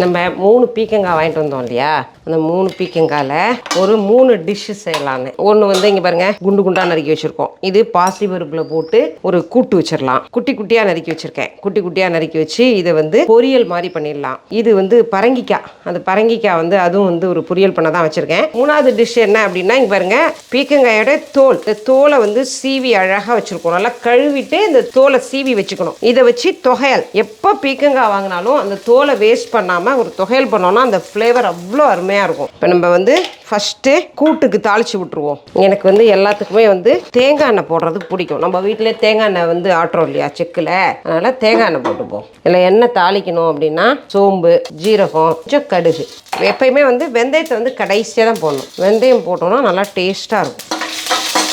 நம்ம மூணு பீக்கங்காய் வாங்கிட்டு வந்தோம் இல்லையா? அந்த மூணு பீக்கங்காயில் ஒரு மூணு டிஷ்ஷு செய்யலான்னு. ஒன்று வந்து இங்கே பாருங்கள் குண்டு குண்டாக நறுக்கி வச்சுருக்கோம். இது பாசி பருப்பில் போட்டு ஒரு கூட்டு வச்சிடலாம் குட்டி குட்டியாக நறுக்கி வச்சுருக்கேன். குட்டி குட்டியாக நறுக்கி வச்சு இதை வந்து பொரியல் மாதிரி பண்ணிடலாம். இது வந்து பரங்கிக்காய். அந்த பரங்கிக்காய் வந்து அதுவும் வந்து ஒரு பொரியல் பண்ண தான் வச்சுருக்கேன். மூணாவது டிஷ் என்ன அப்படின்னா இங்கே பாருங்கள் பீக்கங்காயோட தோல். இந்த தோலை வந்து சீவி அழகாக வச்சுருக்கோம். நல்லா கழுவிட்டு இந்த தோலை சீவி வச்சுக்கணும். இதை வச்சு தொகையல். எப்போ பீக்கங்காய் வாங்கினாலும் அந்த தோலை வேஸ்ட் பண்ணாமல் ஒரு தொகையல் பண்ணோன்னா அந்த ஃப்ளேவர் அவ்வளோ அருமையாக இருக்கும். இப்போ நம்ம வந்து ஃபஸ்ட்டு கூட்டுக்கு தாளித்து விட்ருவோம் எனக்கு வந்து எல்லாத்துக்குமே வந்து தேங்காய் எண்ணெய் போடுறது பிடிக்கும். நம்ம வீட்டிலே தேங்காய் எண்ணெய் வந்து ஆட்டுறோம் இல்லையா செக்கில்? அதனால் தேங்காய் எண்ணெய் போட்டுப்போம். இதில் எண்ணெய் தாளிக்கணும் அப்படின்னா சோம்பு ஜீரகம் கொஞ்சம் கடுகு. எப்பயுமே வந்து வெந்தயத்தை வந்து கடைசியாக தான் போடணும். வெந்தயம் போட்டோம்னா நல்லா டேஸ்ட்டாக இருக்கும்.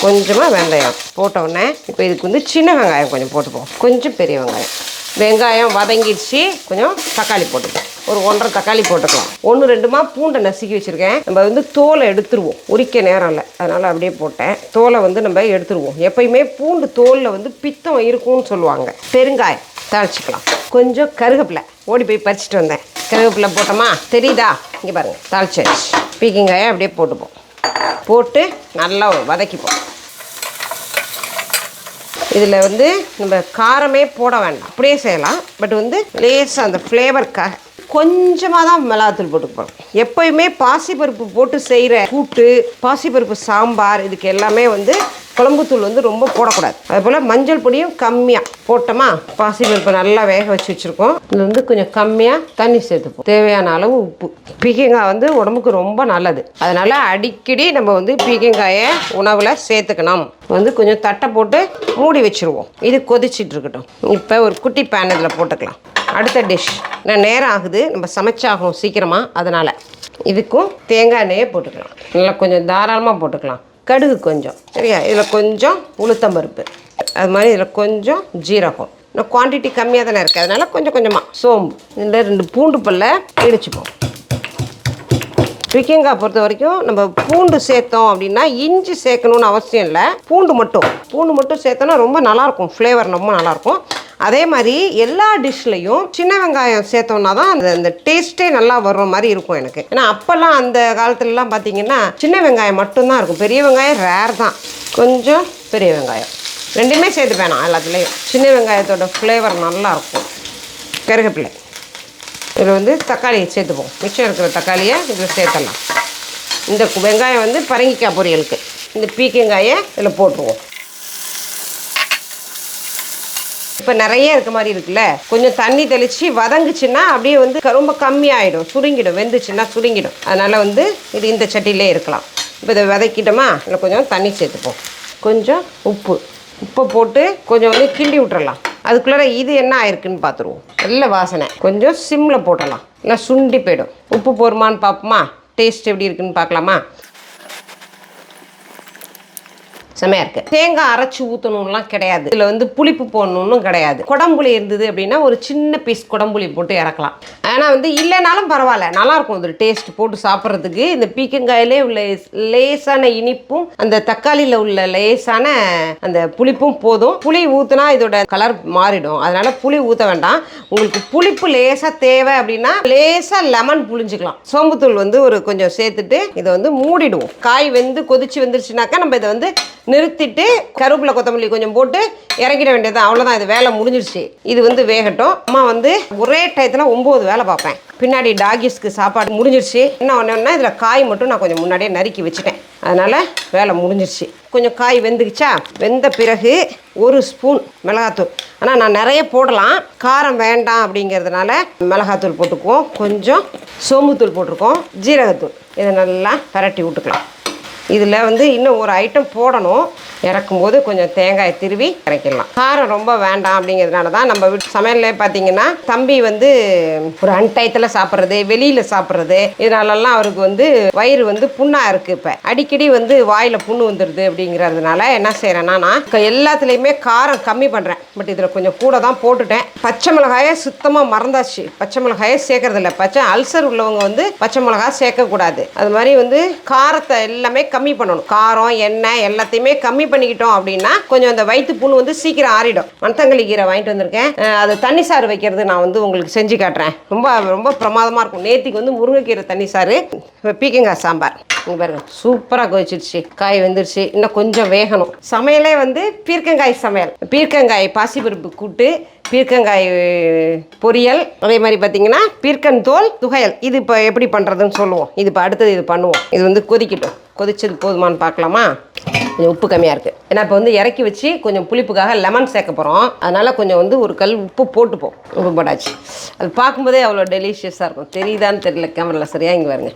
கொஞ்சமாக வெந்தயம் போட்டோடனே இப்போ இதுக்கு வந்து சின்ன வெங்காயம் கொஞ்சம் போட்டுப்போம். கொஞ்சம் பெரிய வெங்காயம். வெங்காயம் வதங்கிடுச்சு கொஞ்சம் தக்காளி போட்டுப்போம். ஒரு ஒன்றரை தக்காளி போட்டுக்கலாம். ஒன்று ரெண்டுமா பூண்டை நசுக்கி வச்சுருக்கேன். நம்ம வந்து தோலை எடுத்துருவோம். உரிக்க நேரம் இல்லை. அதனால் அப்படியே போட்டேன். தோலை வந்து நம்ம எடுத்துருவோம். எப்பயுமே பூண்டு தோலில் வந்து பித்தம் இருக்கும்னு சொல்லுவாங்க. பெருங்காயம் தாளிச்சிக்கலாம். கொஞ்சம் கருவேப்பிலை ஓடி போய் பறிச்சிட்டு வந்தேன். கருவேப்பிலை போட்டோமா? தெரியுதா? இங்கே பாருங்கள் தாளிச்சாச்சு. பீக்கிங்காயை அப்படியே போட்டுப்போம். போட்டு நல்லா வதக்கிப்போம். இதில் வந்து நம்ம காரமே போட வேண்டாம். அப்படியே செய்யலாம். பட் வந்து லேசாக அந்த ஃப்ளேவருக்காக கொஞ்சமாக தான் மிளகாத்தூள் போட்டுப்போம் எப்பயுமே பாசிப்பருப்பு போட்டு செய்கிற கூட்டு பாசிப்பருப்பு சாம்பார் இதுக்கு எல்லாமே வந்து குழம்புத்தூள் வந்து ரொம்ப போடக்கூடாது. அதுபோல் மஞ்சள் பொடியும் கம்மியாக போட்டோமா பாசிப்பருப்பு நல்லா வேக வச்சு வச்சுருக்கோம். இது வந்து கொஞ்சம் கம்மியாக தண்ணி சேர்த்துப்போம். தேவையான அளவு உப்பு. பீக்கங்காய் வந்து உடம்புக்கு ரொம்ப நல்லது. அதனால் அடிக்கடி நம்ம வந்து பீக்கங்காயை உணவில் சேர்த்துக்கணும். வந்து கொஞ்சம் தட்டை போட்டு மூடி வச்சுருவோம். இது கொதிச்சிட்டு இருக்கட்டும். இப்போ ஒரு குட்டி பேன் இதில் போட்டுக்கலாம். அடுத்த டிஷ் நான் நேரம் ஆகுது. நம்ம சமைச்சாகும் சீக்கிரமாக அதனால் இதுக்கும் தேங்காய் எண்ணெயே போட்டுக்கலாம். நல்லா கொஞ்சம் தாராளமாக போட்டுக்கலாம். கடுகு கொஞ்சம். சரியா? இதில் கொஞ்சம் உளுத்தம் பருப்பு. அது மாதிரி இதில் கொஞ்சம் ஜீரகம். இன்னும் குவான்டிட்டி கம்மியாக தானே இருக்குது அதனால் கொஞ்சம் கொஞ்சமாக சோம்பு. இதில் ரெண்டு பூண்டு பல்ல இடிச்சுப்போம். பிக்கிங்காய் பொறுத்த வரைக்கும் நம்ம பூண்டு சேர்த்தோம் அப்படின்னா இஞ்சி சேர்க்கணும்னு அவசியம் இல்லை. பூண்டு மட்டும். பூண்டு மட்டும் சேர்த்தோன்னா ரொம்ப நல்லாயிருக்கும் ஃப்ளேவர் ரொம்ப நல்லாயிருக்கும் அதே மாதிரி எல்லா டிஷ்லையும் சின்ன வெங்காயம் சேர்த்தோம்னா தான் அந்த அந்த டேஸ்ட்டே நல்லா வர்ற மாதிரி இருக்கும் எனக்கு. ஏன்னா அப்போல்லாம் அந்த காலத்துலலாம் பார்த்தீங்கன்னா சின்ன வெங்காயம் மட்டும்தான் இருக்கும். பெரிய வெங்காயம் ரேர் தான். கொஞ்சம் பெரிய வெங்காயம். ரெண்டுமே சேர்த்து வேணாம் எல்லாத்துலேயும். சின்ன வெங்காயத்தோட ஃப்ளேவர் நல்லாயிருக்கும் கருகப்பிள்ளை இதில் வந்து தக்காளி சேர்த்துப்போம். மிச்சம் இருக்கிற தக்காளியை இதில் சேர்த்தலாம் இந்த வெங்காயம் வந்து பரங்கிக்காய் பொரியலுக்கு. இந்த பீக்கங்காயை இதில் போட்டுருவோம். இப்போ நிறைய இருக்க மாதிரி இருக்குல்ல? கொஞ்சம் தண்ணி தெளித்து வதங்குச்சுன்னா அப்படியே வந்து ரொம்ப கம்மியாயிடும். சுருங்கிடும். வெந்துச்சுன்னா சுருங்கிடும். அதனால் வந்து இது இந்த சட்டியிலே இருக்கலாம். இப்போ இதை வதக்கிட்டோமா? இல்லை கொஞ்சம் தண்ணி சேர்த்துப்போம். கொஞ்சம் உப்பு. உப்பை போட்டு கொஞ்சம் வந்து கிண்டி விட்டுறலாம். அதுக்குள்ளார இது என்ன ஆயிருக்குன்னு பார்த்துருவோம். நல்ல வாசனை. கொஞ்சம் சிம்மில் போட்டலாம் இல்லை சுண்டி போயிடும். உப்பு போருமான்னு பார்ப்போமா? டேஸ்ட் எப்படி இருக்குன்னு பார்க்கலாமா? செமையாக இருக்கு. தேங்காய் அரைச்சி ஊற்றணும்லாம் கிடையாது. இதில் வந்து புளிப்பு போடணும்னு கிடையாது. குடம்புளி இருந்தது அப்படின்னா ஒரு சின்ன பீஸ் குடம்புளி போட்டு இறக்கலாம். ஆனால் வந்து இல்லைனாலும் பரவாயில்ல. நல்லாயிருக்கும் ஒரு டேஸ்ட் போட்டு சாப்பிட்றதுக்கு. இந்த பீக்கங்காயிலே உள்ள லேசான இனிப்பும் அந்த தக்காளியில் உள்ள லேசான அந்த புளிப்பும் போதும். புளி ஊற்றுனா இதோட கலர் மாறிடும். அதனால புளி ஊற்ற வேண்டாம். உங்களுக்கு புளிப்பு லேசாக தேவை அப்படின்னா லேசாக லெமன் புளிஞ்சுக்கலாம் சோம்புத்தூள் வந்து ஒரு கொஞ்சம் சேர்த்துட்டு இதை வந்து மூடிடுவோம். காய் வெந்து கொதிச்சு வந்துருச்சுனாக்கா நம்ம இதை வந்து நிறுத்திட்டு கருவேப்பிலை கொத்தமல்லி கொஞ்சம் போட்டு இறக்கிட வேண்டியது அவ்வளோதான் இது வேலை முடிஞ்சிருச்சு. இது வந்து வேகட்டும். அம்மா வந்து ஒரே டயத்தில் ஒம்பது வேலை பார்ப்பேன். பின்னாடி டாகிஸ்க்கு சாப்பாடு முடிஞ்சிருச்சு. என்ன ஒன்றுன்னா இதில் காய் மட்டும் நான் கொஞ்சம் முன்னாடியே நறுக்கி வச்சுட்டேன். அதனால் வேலை முடிஞ்சிருச்சு. கொஞ்சம் காய் வெந்துக்குச்சா? வெந்த பிறகு ஒரு ஸ்பூன் மிளகாத்தூள். ஆனால் நான் நிறைய போடலாம். காரம் வேண்டாம் அப்படிங்கிறதுனால மிளகாத்தூள் போட்டுக்குவோம். கொஞ்சம் சோம்புத்தூள் போட்டிருக்கோம். ஜீரகத்தூள். இதை நல்லா பரட்டி விட்டுக்கலாம். இதில் வந்து இன்னும் ஒரு ஐட்டம் போடணும். இறக்கும்போது கொஞ்சம் தேங்காய் திருவி இறக்கிடலாம் காரம் ரொம்ப வேண்டாம் அப்படிங்கிறதுனால தான் நம்ம வீட்டு சமையல்ல பார்த்தீங்கன்னா தம்பி வந்து ஒரு அன்டயத்தில் சாப்பிட்றது வெளியில் சாப்பிட்றது இதனாலலாம் அவருக்கு வந்து வயிறு வந்து புண்ணாக இருக்குது இப்போ. அடிக்கடி வந்து வாயில் புண்ணு வந்துடுது அப்படிங்கிறதுனால என்ன செய்கிறேன்னா நான் க- எல்லாத்துலேயுமே காரம் கம்மி பண்ணுறேன் பட் இதில் கொஞ்சம் கூட தான் போட்டுட்டேன். பச்சை மிளகாயை சுத்தமாக மறந்தாச்சு. பச்சை மிளகாயை சேர்க்கறதில்ல. பச்சை அல்சர் உள்ளவங்க வந்து பச்சை மிளகாய் சேர்க்கக்கூடாது. அது மாதிரி வந்து காரத்தை எல்லாமே கம்மி பண்ணணும். காரம் எண்ணெய் எல்லாத்தையுமே கம்மி பண்ணிக்கிட்டோம் அப்படின்னா கொஞ்சம் அந்த வயிற்று புண்ணு வந்து சீக்கிரம் ஆறிடும். மணத்தங்களி கீரை வாங்கிட்டு வந்திருக்கேன். அது தண்ணி சாறு வைக்கிறது நான் வந்து உங்களுக்கு செஞ்சு காட்டுறேன். ரொம்ப ரொம்ப பிரமாதமாக இருக்கும். நேத்திக்கு வந்து முருங்கைக்கீரை தண்ணி சாறு பீக்கங்காய் சாம்பார். இங்கே பாருங்க. சூப்பராக கொதிச்சிருச்சு. காய் வெந்துருச்சு. இன்னும் கொஞ்சம் வேகணும். சமையலே வந்து பீர்க்கங்காய் சமையல். பீர்க்கங்காய் பாசிப்பருப்பு கூட்டு பீர்க்கங்காய் பொரியல் அதே மாதிரி பார்த்தீங்கன்னா பீர்க்கன் தோல் துகையல். இது இப்போ எப்படி பண்ணுறதுன்னு சொல்லுவோம். இது இப்போ அடுத்தது இது பண்ணுவோம். இது வந்து கொதிக்கட்டும். கொதிச்சது போதுமான்னு பார்க்கலாமா கொஞ்சம் உப்பு கம்மியாக இருக்குது ஏன்னா இப்போ வந்து இறக்கி வச்சு கொஞ்சம் புளிப்புக்காக லெமன் சேர்க்க போகிறோம் அதனால் கொஞ்சம் வந்து ஒரு கல் உப்பு போட்டுப்போம். உப்பு போட்டாச்சு. அது பார்க்கும்போதே அவ்வளோ டெலிஷியஸாக இருக்கும். தெரியுதான்னு தெரியல. கேமரில் சரியாக இங்கே வருங்க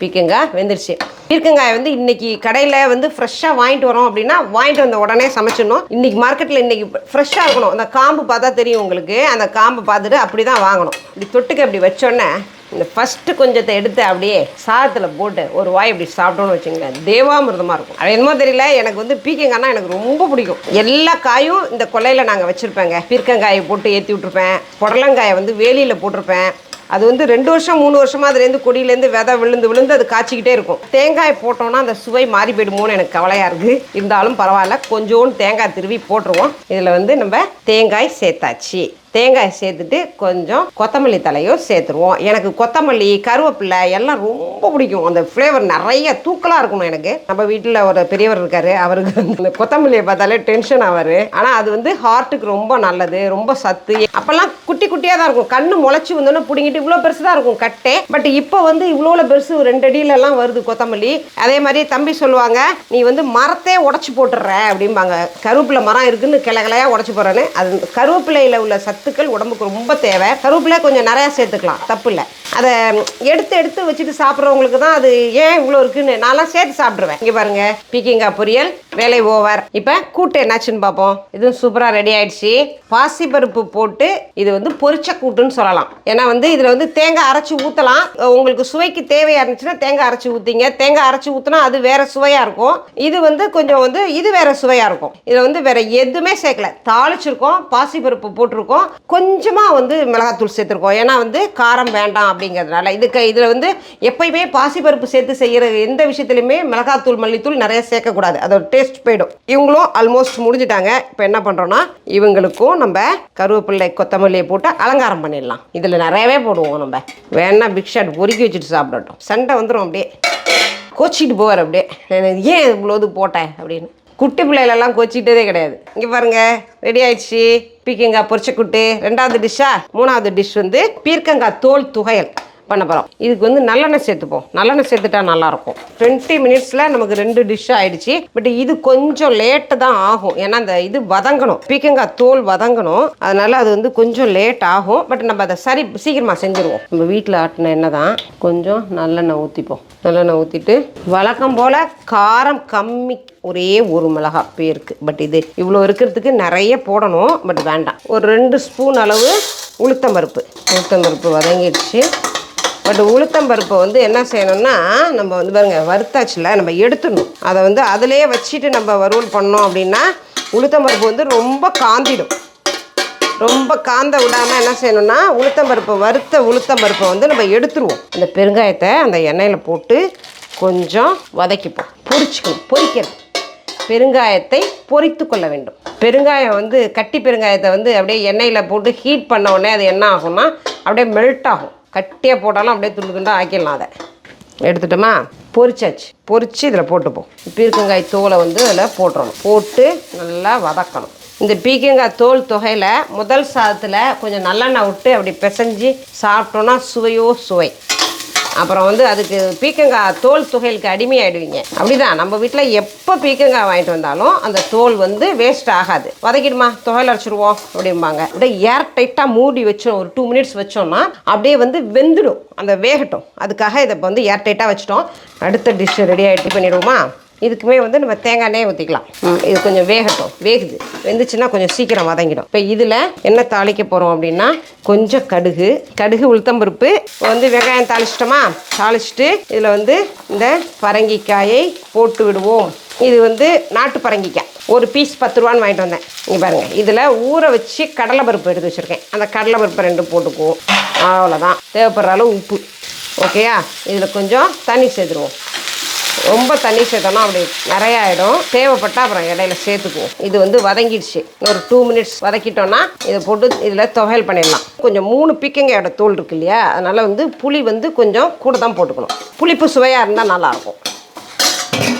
பீக்கங்காய் வெந்துருச்சு. பீர்க்கங்காய் வந்து இன்னைக்கு கடையில் வந்து ஃப்ரெஷ்ஷாக வாங்கிட்டு வரோம் அப்படின்னா வாங்கிட்டு வந்த உடனே சமைச்சிடணும். இன்னைக்கு மார்க்கெட்டில் இன்னைக்கு ஃப்ரெஷ்ஷாக இருக்கணும். அந்த காம்பு பார்த்தா தெரியும் உங்களுக்கு. அந்த காம்பு பார்த்துட்டு அப்படி தான் வாங்கணும். இப்படி தொட்டுக்க அப்படி வச்சோன்னே இந்த ஃபஸ்ட்டு கொஞ்சத்தை எடுத்து அப்படியே சாதத்தில் போட்டு ஒரு வாய் இப்படி சாப்பிட்டோன்னு வச்சுங்களேன் தேவாமிர்தமாக இருக்கும். அது என்னமோ தெரியல. எனக்கு வந்து பீக்கங்காய்னா எனக்கு ரொம்ப பிடிக்கும். எல்லா காயும் இந்த கொல்லையில் நாங்கள் வச்சுருப்பேங்க. பீர்க்கங்காயை போட்டு ஏற்றி விட்ருப்பேன் புடலங்காயை வந்து வேலியில் போட்டிருப்பேன். அது வந்து ரெண்டு வருஷம் மூணு வருஷமா அதுலேருந்து கொடியிலேருந்து விதை விழுந்து விழுந்து அது காய்ச்சிக்கிட்டே இருக்கும். தேங்காய் போட்டோம்னா அந்த சுவை மாறி போயிடுமோன்னு எனக்கு கவலையாக இருக்குது இருந்தாலும் பரவாயில்ல கொஞ்சோண்டு தேங்காய் திருவி போட்டுருவோம். இதில் வந்து நம்ம தேங்காய் சேர்த்தாச்சு. தேங்காய் சேர்த்துட்டு கொஞ்சம் கொத்தமல்லி தலையும் சேர்த்துருவோம். எனக்கு கொத்தமல்லி கருவேப்பிலை எல்லாம் ரொம்ப பிடிக்கும். அந்த ஃப்ளேவர் நிறைய தூக்கலாக இருக்கணும் எனக்கு. நம்ம வீட்டில் ஒரு பெரியவர் இருக்காரு. அவருக்கு வந்து கொத்தமல்லியை பார்த்தாலே டென்ஷன் ஆவார். ஆனால் அது வந்து ஹார்ட்டுக்கு ரொம்ப நல்லது ரொம்ப சத்து. அப்போல்லாம் குட்டி குட்டியாக தான் இருக்கும். கண்ணு முளைச்சி வந்தோன்னே பிடிங்கிட்டு இவ்வளோ பெருசு தான் இருக்கும் கட்டே. பட் இப்போ வந்து இவ்வளோ பெருசு ஒரு ரெண்டு அடியிலலாம் வருது கொத்தமல்லி. அதே மாதிரி தம்பி சொல்லுவாங்க நீ வந்து மரத்தே உடச்சி போட்டுடுற அப்படிம்பாங்க. கருவேப்பிலை மரம் இருக்குன்னு கிளை உடச்சி போடுறேன்னு. அது கருவேப்பிலையில் உள்ள சத்து சத்துக்கள் உடம்புக்கு ரொம்ப தேவை. கருவேப்பிலை கொஞ்சம் நிறையா சேர்த்துக்கலாம் தப்பு இல்லை. அதை எடுத்து எடுத்து வச்சுட்டு சாப்பிட்றவங்களுக்கு தான் அது ஏன் இவ்வளோ இருக்குன்னு நான்லாம் சேர்த்து சாப்பிட்ருவேன் இங்கே பாருங்கள் பீக்கிங்காய் பொரியல் வேலை ஓவர். இப்போ கூட்டு என்னாச்சுன்னு பார்ப்போம். இதுவும் சூப்பராக ரெடி ஆயிடுச்சு. பாசிப்பருப்பு போட்டு இது வந்து பொரிச்ச கூட்டுன்னு சொல்லலாம். ஏன்னா வந்து இதில் வந்து தேங்காய் அரைச்சி ஊற்றலாம் உங்களுக்கு சுவைக்கு தேவையாக இருந்துச்சுன்னா தேங்காய் அரைச்சி ஊற்றிங்க தேங்காய் அரைச்சி ஊற்றினா அது வேற சுவையாக இருக்கும். இது வந்து கொஞ்சம் வந்து இது வேற சுவையாக இருக்கும். இதில் வந்து வேற எதுவுமே சேர்க்கல. தாளிச்சிருக்கோம் பாசிப்பருப்பு போட்டிருக்கோம். கொஞ்சமாக வந்து மிளகாத்தூள் சேர்த்துருக்கோம். ஏன்னா வந்து காரம் வேண்டாம் அப்படிங்கிறதுனால. இதுக்கு இதில் வந்து எப்பயுமே பாசிப்பருப்பு சேர்த்து செய்கிற எந்த விஷயத்துலையுமே மிளகாத்தூள் மல்லித்தூள் நிறைய சேர்க்கக்கூடாது. அதோட டேஸ்ட் போயிடும். இவங்களும் ஆல்மோஸ்ட் முடிஞ்சிட்டாங்க. இப்போ என்ன பண்ணுறோன்னா இவங்களுக்கும் நம்ம கருவேப்பிள்ளை கொத்தமல்லியை போட்டு அலங்காரம் பண்ணிடலாம். இதில் நிறையவே போடுவோம் நம்ம. வேணா பிக் ஷாட் பொறுக்கி வச்சுட்டு சாப்பிடட்டும். சண்டை வந்துடும் அப்படியே. கோச்சிட்டு போவார் அப்படியே. ஏன் இவ்வளோது போட்டேன்? அப்படின்னு. குட்டி பிள்ளைகளெல்லாம் கோச்சிக்கிட்டதே கிடையாது. இங்கே பாருங்கள் ரெடி ஆயிடுச்சு. பீக்கங்காய் பொரிச்சக்குட்டு ரெண்டாவது டிஷ்ஷா மூணாவது டிஷ் வந்து பீர்க்கங்காய் தோல் துகையல் பண்ண போகிறோம் இதுக்கு வந்து நல்லெண்ணெய் சேர்த்துப்போம். நல்லெண்ணெய் சேர்த்துட்டா நல்லாயிருக்கும். டுவெண்ட்டி மினிட்ஸில் நமக்கு ரெண்டு டிஷ் ஆகிடுச்சு பட் இது கொஞ்சம் லேட்டு தான் ஆகும். ஏன்னா அந்த இது வதங்கணும். பீக்கங்காய் தோல் வதங்கணும். அதனால் அது வந்து கொஞ்சம் லேட் ஆகும். பட் நம்ம அதை சரி சீக்கிரமாக செஞ்சுருவோம். நம்ம வீட்டில் ஆட்டின எண்ணெய் தான். கொஞ்சம் நல்லெண்ணெய் ஊற்றிப்போம் நல்லெண்ணெய் ஊற்றிட்டு வழக்கம் போல் காரம் கம்மி ஒரே ஒரு மிளகா பேருக்கு. பட் இது இவ்வளோ இருக்கிறதுக்கு நிறைய போடணும். பட் வேண்டாம். ஒரு ரெண்டு ஸ்பூன் அளவு உளுத்தம்பருப்பு. உளுத்தம்பருப்பு வதங்கிடுச்சு. பட் உளுத்தம்பருப்பை வந்து என்ன செய்யணும்னா நம்ம வந்து பாருங்க வறுத்தாச்சுல நம்ம எடுத்துடணும். அதை வந்து அதிலே வச்சுட்டு நம்ம வறுவல் பண்ணோம் அப்படின்னா உளுத்தம்பருப்பு வந்து ரொம்ப காந்திடும். ரொம்ப காந்த விடாமல் என்ன செய்யணும்னா உளுத்தம்பருப்பை வறுத்த உளுத்தம்பருப்பை வந்து நம்ம எடுத்துருவோம். அந்த பெருங்காயத்தை அந்த எண்ணெயில் போட்டு கொஞ்சம் வதக்கிப்போம். பொரிச்சுக்கணும் பொரிக்கிறது பெருங்காயத்தை பொறித்து கொள்ள வேண்டும். பெருங்காயம் வந்து கட்டி பெருங்காயத்தை வந்து அப்படியே எண்ணெயில் போட்டு ஹீட் பண்ண உடனே அது என்ன ஆகும்னா அப்படியே மெல்ட் ஆகும். கட்டியாக போட்டாலும் அப்படியே துண்டு துண்டாக ஆக்கிடலாம் அதை. எடுத்துட்டோமா? பொரிச்சாச்சு பொரிச்சு இதில் போட்டுப்போம். பீர்க்கங்காய் தோலை வந்து அதில் போட்டுறணும். போட்டு நல்லா வதக்கணும். இந்த பீக்கங்காய் தோல் தொகையில் முதல் சாதத்தில் கொஞ்சம் நல்லெண்ணெய் விட்டு அப்படி பிசைஞ்சு சாப்பிட்டோன்னா சுவையோ சுவை. அப்புறம் வந்து அதுக்கு பீக்கங்காய் தோல் துகைலுக்கு அடிமையாயிடுவீங்க. அப்படிதான். நம்ம வீட்டில் எப்போ பீக்கங்காய் வாங்கிட்டு வந்தாலும் அந்த தோல் வந்து வேஸ்ட் ஆகாது. வதக்கிடுமா? துகையில் அரைச்சிருவோம் அப்படிம்பாங்க. அப்படியே ஏர் டைட்டாக மூடி வச்சோம் ஒரு டூ மினிட்ஸ் வச்சோம்னா அப்படியே வந்து வெந்துடும். அந்த வேகட்டும். அதுக்காக இதை இப்போ வந்து ஏர் டைட்டாக வச்சிட்டோம். அடுத்த டிஷ் ரெடி ஆகிட்டு பண்ணிடுவோமா? இதுக்குமே வந்து நம்ம தேங்காய் எண்ணெயை ஊற்றிக்கலாம் இது கொஞ்சம் வேகட்டும். வேகுது. வெந்துச்சுன்னா கொஞ்சம் சீக்கிரம் வதங்கிடும். இப்போ இதில் என்ன தாளிக்க போகிறோம் அப்படின்னா கொஞ்சம் கடுகு கடுகு உளுத்தம்பருப்பு. வந்து வெங்காயம் தாளிச்சிட்டோமா? தாளிச்சிட்டு இதில் வந்து இந்த பரங்கிக்காயை போட்டு விடுவோம். இது வந்து நாட்டு பரங்கிக்காய். ஒரு பீஸ் பத்து ரூபான்னு வாங்கிட்டு வந்தேன். இங்கே பாருங்கள் இதில் ஊற வச்சு கடலைப்பருப்பு எடுத்து வச்சுருக்கேன். அந்த கடலைப்பருப்பை ரெண்டு போட்டுக்குவோம். அவ்வளோதான் தேவைப்படுற அளவு உப்பு. ஓகேயா இதில் கொஞ்சம் தண்ணி சேர்த்துருவோம். ரொம்ப தண்ணி சேர்த்தோம்னா அப்படி நிறைய ஆகிடும் தேவைப்பட்டா அப்புறம் இடையில சேர்த்துக்குவோம். இது வந்து வதங்கிடுச்சு. ஒரு டூ மினிட்ஸ் வதக்கிட்டோம்னா இதை போட்டு இதில் துவையல் பண்ணிடலாம். கொஞ்சம் மூணு பிக்கங்கையோட தோல் இருக்கு இல்லையா? அதனால் வந்து புளி வந்து கொஞ்சம் கூட தான் போட்டுக்கணும். புளிப்பு சுவையாக இருந்தால் நல்லாயிருக்கும்.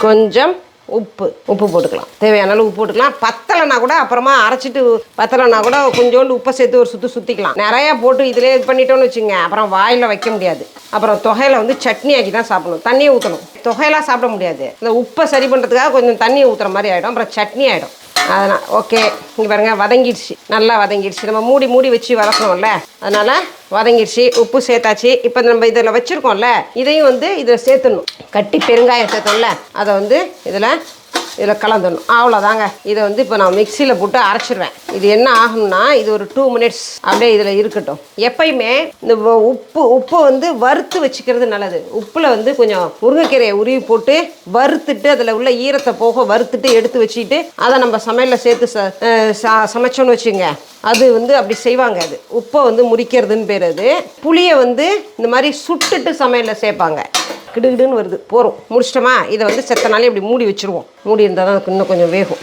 கொஞ்சம் உப்பு உப்பு போட்டுக்கலாம். தேவையான அளவு உப்பு போட்டுக்கலாம். பத்தலைனா கூட அப்புறமா அரைச்சிட்டு பத்தலைனா கூட கொஞ்சோண்டு உப்பை சேர்த்து ஒரு சுற்றி சுற்றிக்கலாம் நிறையா போட்டு இதிலே இது பண்ணிட்டோம்னு வச்சுங்க. அப்புறம் வாயில் வைக்க முடியாது. அப்புறம் தொகையில் வந்து சட்னி ஆக்கி தான் சாப்பிடணும். தண்ணியை ஊற்றணும் தொகையெல்லாம் சாப்பிட முடியாது. இந்த உப்பை சரி பண்ணுறதுக்காக கொஞ்சம் தண்ணியை ஊற்றுற மாதிரி ஆகிடும் அப்புறம் சட்னி ஆகிடும் அதனால் ஓகே இங்கே பாருங்க வதங்கிடுச்சு. நல்லா வதங்கிடுச்சு. நம்ம மூடி மூடி வச்சு வதக்கணும்ல? அதனால் வதங்கிடுச்சு உப்பு சேர்த்தாச்சு. இப்போ நம்ம இதில் வச்சுருக்கோம்ல இதையும் வந்து இதில் சேர்த்துடணும். கட்டி பெருங்காயம் சேர்த்தோம்ல அதை வந்து இதில் இதில் கலந்துடணும். அவ்வளோதாங்க. இதை வந்து இப்போ நான் மிக்சியில் போட்டு அரைச்சிருவேன். இது என்ன ஆகும்னா இது ஒரு டூ மினிட்ஸ் அப்படியே இதில் இருக்கட்டும். எப்பயுமே இந்த வ- உப்பு உப்பு வந்து வறுத்து வச்சுக்கிறது நல்லது. உப்பில் வந்து கொஞ்சம் முருங்கைக்கீரையை உருவி போட்டு வறுத்துட்டு அதில் உள்ள ஈரத்தை போக வறுத்துட்டு எடுத்து வச்சுக்கிட்டு அதை நம்ம சமையலில் சேர்த்து ச ச- சமைச்சோன்னு வச்சுங்க அது வந்து அப்படி செய்வாங்க அது. உப்பை வந்து முறிக்கிறதுன்னு பேர் அது. புளியை வந்து இந்த மாதிரி சுட்டுட்டு சமையலில் சேர்ப்பாங்க. கிடுகிடுன்னு வருது. போகிறோம் முடிச்சிட்டோமா? இதை வந்து செத்த இப்படி மூடி வச்சுருவோம். மூடி இருந்தால் தான் இன்னும் கொஞ்சம் வேகும்.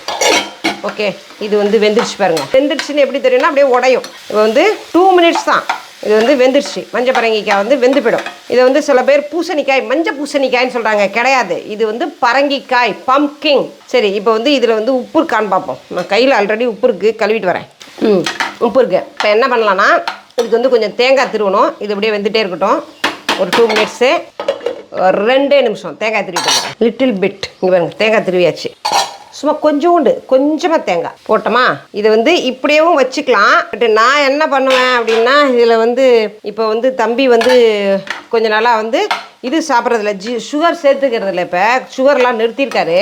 ஓகே. இது வந்து வெந்துருச்சு பாருங்கள் வெந்துருச்சுன்னு எப்படி தெரியும்னா அப்படியே உடையும். இது வந்து டூ மினிட்ஸ் தான். இது வந்து வெந்துருச்சு. மஞ்சள் பரங்கிக்காய் வந்து வெந்து போயிடும் இதை வந்து சில பேர் பூசணிக்காய் மஞ்சள் பூசணிக்காய்ன்னு சொல்கிறாங்க கிடையாது. இது வந்து பரங்கிக்காய் பம்கிங் சரி இப்போ வந்து இதில் வந்து உப்பு இருக்கான்னு பார்ப்போம். நான் கையில் ஆல்ரெடி உப்பு இருக்குது கழுவிட்டு வரேன். ம் உப்பு இருக்குது இப்போ என்ன பண்ணலான்னா இதுக்கு வந்து கொஞ்சம் தேங்காய் திருவணும். இது அப்படியே வெந்துகிட்டே இருக்கட்டும். ஒரு டூ மினிட்ஸு ரெண்டே நிமிஷம். தேங்காய் திருவிட்டு லிட்டில் பிட் இங்கே தேங்காய் திருவியாச்சு. சும்மா கொஞ்சோண்டு கொஞ்சமாக தேங்காய் போட்டோமா? இதை வந்து இப்படியேவும் வச்சுக்கலாம். பட் நான் என்ன பண்ணுவேன் அப்படின்னா இதில் வந்து இப்போ வந்து தம்பி வந்து கொஞ்ச நாளாக வந்து இது சாப்பிட்றதில்ல ஜி சுகர் சேர்த்துக்கிறதில்ல இப்போ. சுகர்லாம் நிறுத்தியிருக்காரு.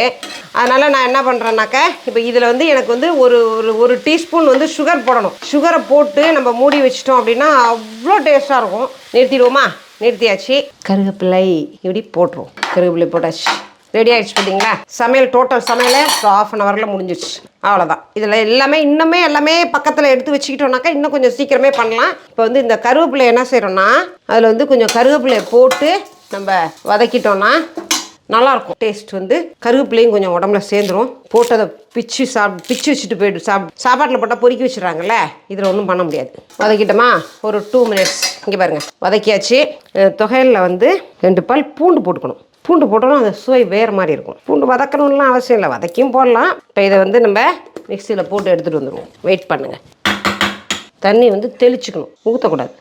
அதனால் நான் என்ன பண்ணுறேன்னாக்கா இப்போ இதில் வந்து எனக்கு வந்து ஒரு ஒரு ஒரு டீஸ்பூன் வந்து சுகர் போடணும். சுகரை போட்டு நம்ம மூடி வச்சிட்டோம் அப்படின்னா அவ்வளோ டேஸ்ட்டாக இருக்கும். நிறுத்திடுவோமா? நிறுத்தியாச்சு. கருவேப்பிலை இப்படி போட்டுருவோம். கருவேப்பிலை போட்டாச்சு. ரெடி ஆகிடுச்சு பார்த்தீங்களா சமையல் டோட்டல் சமையல் ஆஃப் அன் ஹவரில் முடிஞ்சிடுச்சு அவ்வளோதான் இதில் எல்லாமே இன்னுமே எல்லாமே பக்கத்தில் எடுத்து வச்சுக்கிட்டோம்னாக்கா இன்னும் கொஞ்சம் சீக்கிரமே பண்ணலாம். இப்போ வந்து இந்த கருவேப்பிலை என்ன செய்கிறோன்னா அதில் வந்து கொஞ்சம் கருவேப்பிலையை போட்டு நம்ம வதக்கிட்டோன்னா நல்லாயிருக்கும். டேஸ்ட் வந்து கருவேப்பிலையும் கொஞ்சம் உடம்புல சேர்ந்துரும். போட்டு அதை பிச்சு சாப் பிச்சு வச்சுட்டு போய்ட்டு சாப் சாப்பாட்டில் போட்டால் பொறுக்கி வச்சுறாங்கல்ல இதில் ஒன்றும் பண்ண முடியாது. வதக்கிட்டோமா? ஒரு டூ மினிட்ஸ் இங்கே பாருங்கள் வதக்கியாச்சு. தொகையில் வந்து ரெண்டு பால் பூண்டு போட்டுக்கணும். பூண்டு போட்டோம்னா அந்த சுவை வேறு மாதிரி இருக்கும். பூண்டு வதக்கணும்லாம் அவசியம் இல்லை. வதக்கியும் போடலாம். இப்போ இதை வந்து நம்ம மிக்சியில் போட்டு எடுத்துகிட்டு வந்துடுவோம். வெயிட் பண்ணுங்கள் தண்ணி வந்து தெளிச்சுக்கணும். ஊற்றக்கூடாது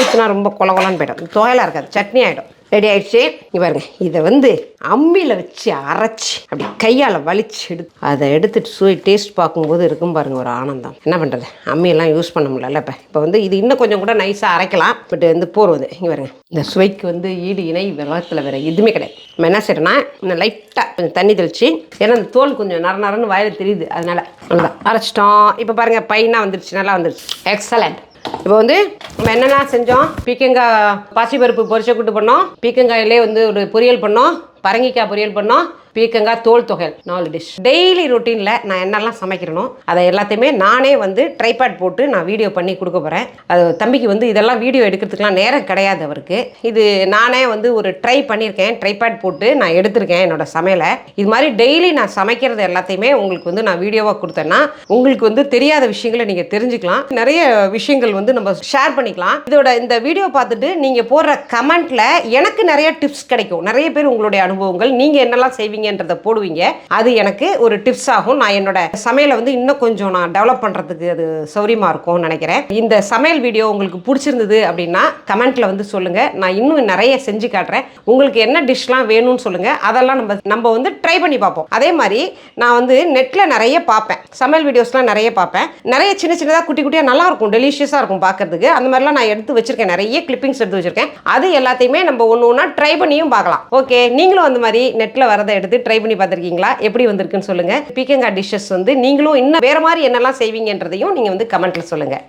ஊற்றினா ரொம்ப கொல கொலன்னு போயிடும். துவையலாக இருக்காது. சட்னி ஆகிடும் ரெடி ஆயிடுச்சு? பாருங்க. இதை வந்து அம்மியில் வச்சு அரைச்சி அப்படி கையால் வலிச்சு எடுத்து அதை எடுத்துட்டு சுவை டேஸ்ட் பார்க்கும்போது இருக்கும் பாருங்க ஒரு ஆனந்தம். என்ன பண்ணுறது அம்மியெல்லாம் யூஸ் பண்ண முடியல இப்போ. இப்போ வந்து இது இன்னும் கொஞ்சம் கூட நைஸாக அரைக்கலாம். பட் வந்து போகிறது இங்கே பாருங்க. இந்த சுவைக்கு வந்து ஈடு இணை விளக்கத்தில் வேறு எதுவுமே கிடையாது. நம்ம என்ன செய்யறோம்னா இந்த லைட்டாக கொஞ்சம் தண்ணி தெளிச்சு ஏன்னா அந்த தோல் கொஞ்சம் நர நரன்னு வாயில் தெரியுது அதனால அவ்வளோதான் அரைச்சிட்டோம். இப்போ பாருங்க பையனாக வந்துருச்சு நல்லா வந்துருச்சு. எக்ஸலண்ட் இப்போ வந்து நம்ம என்னென்ன செஞ்சோம்? பீக்கங்காய் பாசிப்பருப்பு பொரிச்ச கூட்டு பண்ணோம். பீக்கங்காயிலே வந்து ஒரு பொரியல் பண்ணோம். பரங்கிக்காய் பொரியல் பண்ணோம். பீக்கங்காய் தோல் தொகை நாலு டிஷ் டெய்லி ரொட்டீனில் நான் என்னெல்லாம் சமைக்கிறேனோ அதை எல்லாத்தையுமே நானே வந்து ட்ரைபேட் போட்டு நான் வீடியோ பண்ணி கொடுக்க போகிறேன் அது தம்பிக்கு வந்து இதெல்லாம் வீடியோ எடுக்கிறதுக்குலாம் நேரம் கிடையாது அவருக்கு. இது நானே வந்து ஒரு ட்ரை பண்ணியிருக்கேன் ட்ரைபேட் போட்டு நான் எடுத்திருக்கேன் என்னோட சமையலை. இது மாதிரி டெய்லி நான் சமைக்கிறது எல்லாத்தையுமே உங்களுக்கு வந்து நான் வீடியோவாக கொடுத்தேன்னா உங்களுக்கு வந்து தெரியாத விஷயங்களை நீங்கள் தெரிஞ்சுக்கலாம். நிறைய விஷயங்கள் வந்து நம்ம ஷேர் பண்ணிக்கலாம். இதோட இந்த வீடியோ பார்த்துட்டு நீங்கள் போடுற கமெண்ட்டில் எனக்கு நிறைய டிப்ஸ் கிடைக்கும். நிறைய பேர் உங்களுடைய அனுபவங்கள் நீங்கள் என்னெல்லாம் செய்வீங்க செய்வீங்கன்றதை போடுவீங்க. அது எனக்கு ஒரு டிப்ஸ் ஆகும். நான் என்னோட சமையலை வந்து இன்னும் கொஞ்சம் நான் டெவலப் பண்ணுறதுக்கு அது சௌரியமாக இருக்கும்னு நினைக்கிறேன். இந்த சமையல் வீடியோ உங்களுக்கு பிடிச்சிருந்தது அப்படின்னா கமெண்ட்டில் வந்து சொல்லுங்கள் நான் இன்னும் நிறைய செஞ்சு காட்டுறேன். உங்களுக்கு என்ன டிஷ்லாம் வேணும்னு சொல்லுங்கள் அதெல்லாம் நம்ம நம்ம வந்து ட்ரை பண்ணி பார்ப்போம். அதே மாதிரி நான் வந்து நெட்டில் நிறைய பார்ப்பேன். சமையல் வீடியோஸ்லாம் நிறைய பார்ப்பேன். நிறைய சின்ன சின்னதாக குட்டி குட்டியாக நல்லா இருக்கும். டெலிஷியஸாக இருக்கும் பார்க்கறதுக்கு. அந்த மாதிரிலாம் நான் எடுத்து வச்சிருக்கேன். நிறைய கிளிப்பிங்ஸ் எடுத்து வச்சிருக்கேன். அது எல்லாத்தையுமே நம்ம ஒன்று ஒன்றா ட்ரை பண்ணியும் பார்க்கலாம். ஓகே நீங்களும் அந்த மாதிரி நெட்டில் வரதை எடுத்து எடுத்து ட்ரை பண்ணி பார்த்துருக்கீங்களா? எப்படி வந்திருக்குன்னு சொல்லுங்கள் பீக்கங்காய் டிஷ்ஷஸ் வந்து நீங்களும் இன்னும் வேறு மாதிரி என்னெல்லாம் செய்வீங்கன்றதையும் நீங்கள் வந்து கமெண்ட்டில் சொல்லுங்கள்